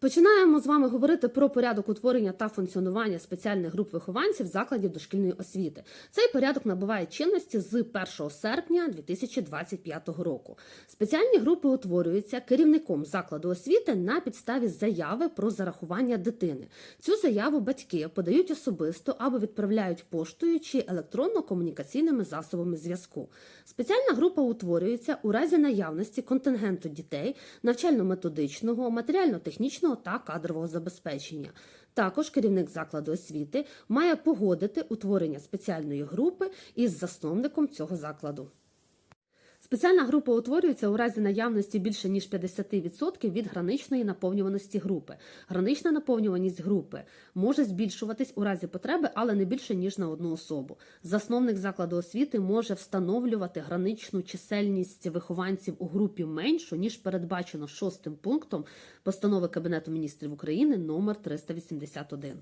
Починаємо з вами говорити про порядок утворення та функціонування спеціальних груп вихованців закладів дошкільної освіти. Цей порядок набуває чинності з 1 серпня 2025 року. Спеціальні групи утворюються керівником закладу освіти на підставі заяви про зарахування дитини. Цю заяву батьки подають особисто або відправляють поштою чи електронно-комунікаційними засобами зв'язку. Спеціальна група утворюється у разі наявності контингенту дітей, навчально-методичного, матеріально-технічного та кадрового забезпечення. Також керівник закладу освіти має погодити утворення спеціальної групи із засновником цього закладу. Спеціальна група утворюється у разі наявності більше ніж 50% від граничної наповнюваності групи. Гранична наповнюваність групи може збільшуватись у разі потреби, але не більше ніж на одну особу. Засновник закладу освіти може встановлювати граничну чисельність вихованців у групі меншу ніж передбачено шостим пунктом постанови Кабінету міністрів України номер 381.